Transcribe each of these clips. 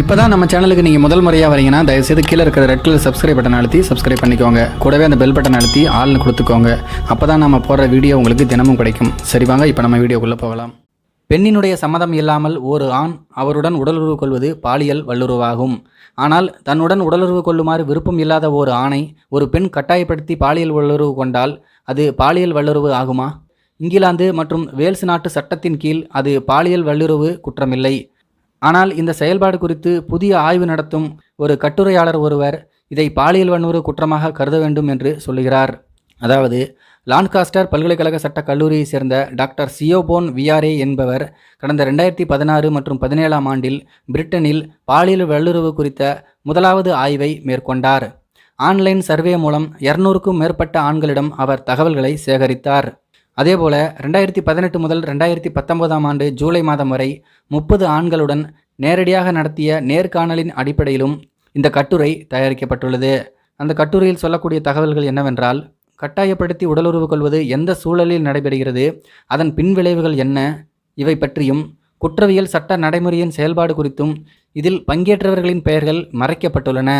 இப்போ தான் நம்ம சேனலுக்கு நீங்கள் முதல் முறையாக வரீங்கன்னா தயவுசெய்து கீழே இருக்கிற ரெட் கலர் சப்ஸ்கிரைப் பட்டன் அழுத்தி சப்ஸ்கிரைப் பண்ணிக்கோங்க. கூடவே அந்த பெல் பட்டன் அழுத்தி ஆள்னு கொடுத்துக்கோங்க. அப்போ தான் நம்ம போடுற வீடியோ உங்களுக்கு தினமும் கிடைக்கும். சரி வாங்க இப்போ நம்ம வீடியோக்குள்ளே போகலாம். பெண்ணினுடைய சம்மதம் இல்லாமல் ஒரு ஆண் அவருடன் உடலுறவு கொள்வது பாலியல் வல்லுறவாகும். ஆனால் தன்னுடன் உடலுறவு கொள்ளுமாறு விருப்பம் இல்லாத ஒரு ஆணை ஒரு பெண் கட்டாயப்படுத்தி பாலியல் வல்லுறவு கொண்டால் அது பாலியல் வல்லுறவு ஆகுமா? இங்கிலாந்து மற்றும் வேல்ஸ் நாட்டு சட்டத்தின் கீழ் அது பாலியல் வல்லுறவு குற்றமில்லை. ஆனால் இந்த செயல்பாடு குறித்து புதிய ஆய்வு நடத்தும் ஒரு கட்டுரையாளர் ஒருவர் இதை பாலியல் வன்முறை குற்றமாக கருத வேண்டும் என்று சொல்லுகிறார். அதாவது லான்காஸ்டர் பல்கலைக்கழக சட்டக் கல்லூரியை சேர்ந்த டாக்டர் சியோபோன் வியாரே என்பவர் கடந்த ரெண்டாயிரத்தி பதினாறு மற்றும் பதினேழாம் ஆண்டில் பிரிட்டனில் பாலியல் வல்லுறவு குறித்த முதலாவது ஆய்வை மேற்கொண்டார். ஆன்லைன் சர்வே மூலம் இருநூறுக்கும் மேற்பட்ட ஆண்களிடம் அவர் தகவல்களை சேகரித்தார். அதேபோல ரெண்டாயிரத்தி பதினெட்டு முதல் ரெண்டாயிரத்தி பத்தொன்பதாம் ஆண்டு ஜூலை மாதம் வரை முப்பது ஆண்களுடன் நேரடியாக நடத்திய நேர்காணலின் அடிப்படையிலும் இந்த கட்டுரை தயாரிக்கப்பட்டுள்ளது. அந்த கட்டுரையில் சொல்லக்கூடிய தகவல்கள் என்னவென்றால் கட்டாயப்படுத்தி உடலுறவு கொள்வது எந்த சூழலில் நடைபெறுகிறது அதன் பின்விளைவுகள் என்ன இவை பற்றியும் குற்றவியல் சட்ட நடைமுறையின் செயல்பாடு குறித்தும் இதில் பங்கேற்றவர்களின் பெயர்கள் மறைக்கப்பட்டுள்ளன.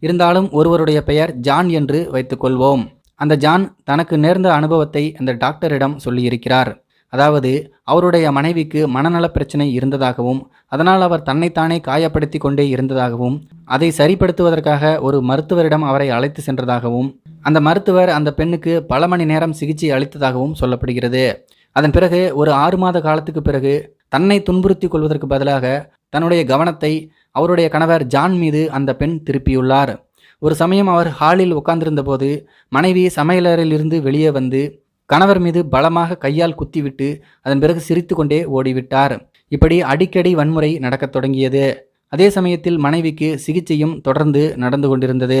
இருந்தாலும் ஒருவருடைய பெயர் ஜான் என்று வைத்துக்கொள்வோம். அந்த ஜான் தனக்கு நேர்ந்த அனுபவத்தை அந்த டாக்டரிடம் சொல்லியிருக்கிறார். அதாவது அவருடைய மனைவிக்கு மனநலப் பிரச்சனை இருந்ததாகவும் அதனால் அவர் தன்னைத்தானே காயப்படுத்தி கொண்டே இருந்ததாகவும் அதை சரிப்படுத்துவதற்காக ஒரு மருத்துவரிடம் அவரை அழைத்து சென்றதாகவும் அந்த மருத்துவர் அந்த பெண்ணுக்கு பல மணி நேரம் சிகிச்சை அளித்ததாகவும் சொல்லப்படுகிறது. அதன் பிறகு ஒரு ஆறு மாத காலத்துக்கு பிறகு தன்னை துன்புறுத்தி கொள்வதற்கு பதிலாக தன்னுடைய கவனத்தை அவருடைய கணவர் ஜான் மீது அந்த பெண் திருப்பியுள்ளார். ஒரு சமயம் அவர் ஹாலில் உட்கார்ந்திருந்தபோது மனைவி சமையலறையிலிருந்து வெளியே வந்து கணவர் மீது பலமாக கையால் குத்திவிட்டு அதன் பிறகு சிரித்துக்கொண்டே ஓடிவிட்டார். இப்படி அடிக்கடி வன்முறை நடக்கத் தொடங்கியது. அதே சமயத்தில் மனைவிக்கு சிகிச்சையும் தொடர்ந்து நடந்து கொண்டிருந்தது.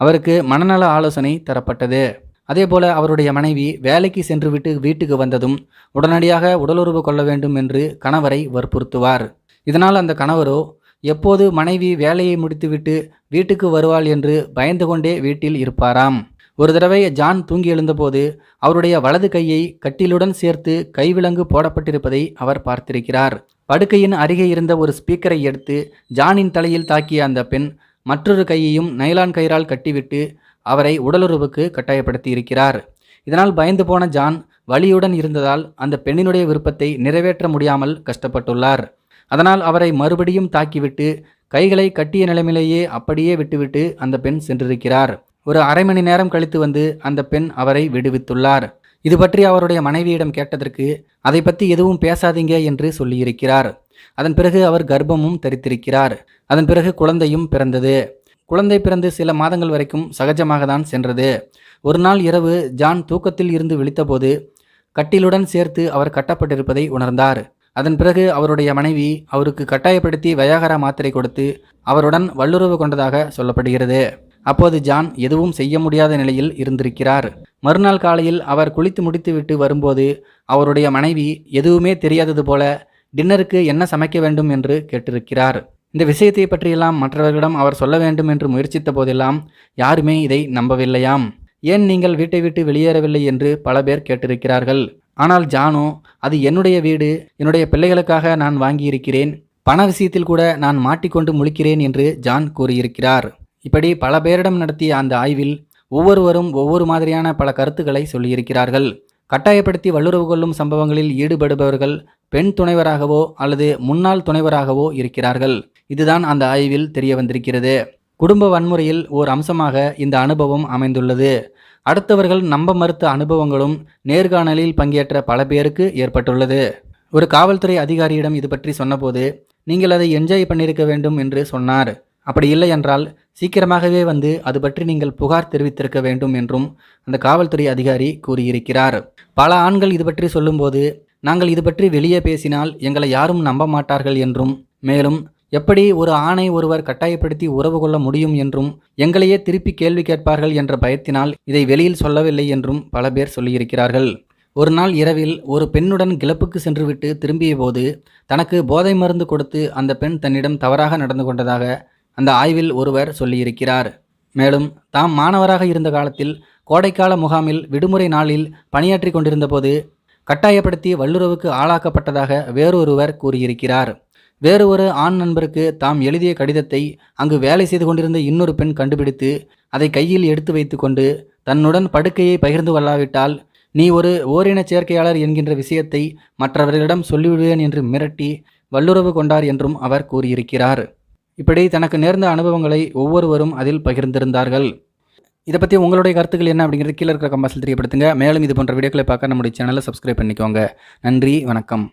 அவருக்கு மனநல ஆலோசனை தரப்பட்டது. அதேபோல அவருடைய மனைவி வேலைக்கு சென்றுவிட்டு வீட்டுக்கு வந்ததும் உடனடியாக உடலுறவு கொள்ள வேண்டும் என்று கணவரை வற்புறுத்துவார். இதனால் அந்த கணவரோ எப்போது மனைவி வேலையை முடித்துவிட்டு வீட்டுக்கு வருவாள் என்று பயந்து கொண்டே வீட்டில் இருப்பாராம். ஒரு தடவை ஜான் தூங்கி எழுந்தபோது அவருடைய வலது கையை கட்டிலுடன் சேர்த்து கைவிலங்கு போடப்பட்டிருப்பதை அவர் பார்த்திருக்கிறார். படுக்கையின் அருகே இருந்த ஒரு ஸ்பீக்கரை எடுத்து ஜானின் தலையில் தாக்கிய அந்த பெண் மற்றொரு கையையும் நைலான் கயிறால் கட்டிவிட்டு அவரை உடலுறவுக்கு கட்டாயப்படுத்தி இருக்கிறார் இதனால் பயந்து போன ஜான் வலியுடன் இருந்ததால் அந்த பெண்ணினுடைய விருப்பத்தை நிறைவேற்ற முடியாமல் கஷ்டப்பட்டுள்ளார். அதனால் அவரை மறுபடியும் தாக்கிவிட்டு கைகளை கட்டிய நிலைமையிலேயே அப்படியே விட்டுவிட்டு அந்த பெண் சென்றிருக்கிறார். ஒரு அரை மணி நேரம் கழித்து வந்து அந்த பெண் அவரை விடுவித்துள்ளார். இது பற்றி அவருடைய மனைவியிடம் கேட்டதற்கு அதை பற்றி எதுவும் பேசாதீங்க என்று சொல்லியிருக்கிறார். அதன் பிறகு அவர் கர்ப்பமும் தரித்திருக்கிறார். அதன் பிறகு குழந்தையும் பிறந்தது. குழந்தை பிறந்து சில மாதங்கள் வரைக்கும் சகஜமாக தான் சென்றது. ஒரு நாள் இரவு ஜான் தூக்கத்தில் இருந்து விழித்தபோது கட்டிலுடன் சேர்த்து அவர் கட்டப்பட்டிருப்பதை உணர்ந்தார். அதன் பிறகு அவருடைய மனைவி அவருக்கு கட்டாயப்படுத்தி வயாகரா மாத்திரை கொடுத்து அவருடன் வல்லுறவு கொண்டதாக சொல்லப்படுகிறது. அப்போது ஜான் எதுவும் செய்ய முடியாத நிலையில் இருந்திருக்கிறார். மறுநாள் காலையில் அவர் குளித்து முடித்துவிட்டு வரும்போது அவருடைய மனைவி எதுவுமே தெரியாதது போல டின்னருக்கு என்ன சமைக்க வேண்டும் என்று கேட்டிருக்கிறார். இந்த விஷயத்தை பற்றியெல்லாம் மற்றவர்களிடம் அவர் சொல்ல வேண்டும் என்று முயற்சித்த போதெல்லாம் யாருமே இதை நம்பவில்லையாம். ஏன் நீங்கள் வீட்டை விட்டு வெளியேறவில்லை என்று பல பேர் கேட்டிருக்கிறார்கள். ஆனால் ஜானோ அது என்னுடைய வீடு என்னுடைய பிள்ளைகளுக்காக நான் வாங்கியிருக்கிறேன். பண விஷயத்தில் கூட நான் மாட்டிக்கொண்டு முழிக்கிறேன் என்று ஜான் கூறியிருக்கிறார். இப்படி பல பேரிடம் நடத்திய அந்த ஆய்வில் ஒவ்வொருவரும் ஒவ்வொரு மாதிரியான பல கருத்துக்களை சொல்லியிருக்கிறார்கள். கட்டாயப்படுத்தி வல்லுறவு கொள்ளும் சம்பவங்களில் ஈடுபடுபவர்கள் பெண் துணைவராகவோ அல்லது முன்னாள் துணைவராகவோ இருக்கிறார்கள். இதுதான் அந்த ஆய்வில் தெரிய வந்திருக்கிறது. குடும்ப வன்முறையில் ஓர் அம்சமாக இந்த அனுபவம் அமைந்துள்ளது. அடுத்தவர்கள் நம்ப மறுத்த அனுபவங்களும் நேர்காணலில் பங்கேற்ற பல பேருக்கு ஏற்பட்டுள்ளது. ஒரு காவல்துறை அதிகாரியிடம் இது பற்றி சொன்னபோது நீங்கள் அதை என்ஜாய் பண்ணியிருக்க வேண்டும் என்று சொன்னார். அப்படி இல்லை என்றால் சீக்கிரமாகவே வந்து அது பற்றி நீங்கள் புகார் தெரிவித்திருக்க வேண்டும் என்றும் அந்த காவல்துறை அதிகாரி கூறியிருக்கிறார். பல ஆண்கள் இது பற்றி சொல்லும்போது நாங்கள் இது பற்றி வெளியே பேசினால் எங்களை யாரும் நம்ப மாட்டார்கள் என்றும் மேலும் எப்படி ஒரு ஆணை ஒருவர் கட்டாயப்படுத்தி உறவு கொள்ள முடியும் என்றும் எங்களையே திருப்பி கேள்வி கேட்பார்கள் என்ற பயத்தினால் இதை வெளியில் சொல்லவில்லை என்றும் பல பேர் சொல்லியிருக்கிறார்கள். ஒரு நாள் இரவில் ஒரு பெண்ணுடன் கிளப்புக்கு சென்றுவிட்டு திரும்பிய போது தனக்கு போதை மருந்து கொடுத்து அந்த பெண் தன்னிடம் தவறாக நடந்து கொண்டதாக அந்த ஆய்வில் ஒருவர் சொல்லியிருக்கிறார். மேலும் தாம் மாணவராக இருந்த காலத்தில் கோடைக்கால முகாமில் விடுமுறை நாளில் பணியாற்றி கொண்டிருந்தபோது கட்டாயப்படுத்தி வல்லுறவுக்கு ஆளாக்கப்பட்டதாக வேறொருவர் கூறியிருக்கிறார். வேறு ஒரு ஆண் நண்பருக்கு தாம் எழுதிய கடிதத்தை அங்கு வேலை செய்து கொண்டிருந்த இன்னொரு பெண் கண்டுபிடித்து அதை கையில் எடுத்து வைத்துக்கொண்டு தன்னுடன் படுக்கையை பகிர்ந்து கொள்ளாவிட்டால் நீ ஒரு ஓரினச் சேர்க்கையாளர் என்கின்ற விஷயத்தை மற்றவர்களிடம் சொல்லிவிடுவேன் என்று மிரட்டி வல்லுறவு கொண்டார் என்றும் அவர் கூறியிருக்கிறார். இப்படி தனக்கு நேர்ந்த அனுபவங்களை ஒவ்வொருவரும் அதில் பகிர்ந்திருந்தார்கள். இதை பற்றி உங்களுடைய கருத்துக்கள் என்ன அப்படிங்கிறது கீழே இருக்கிற கம்பாசில் தெரியப்படுத்துங்க. மேலும் இது போன்ற வீடியோக்களை பார்க்க நம்முடைய சேனலை சப்ஸ்கிரைப் பண்ணிக்கோங்க. நன்றி வணக்கம்.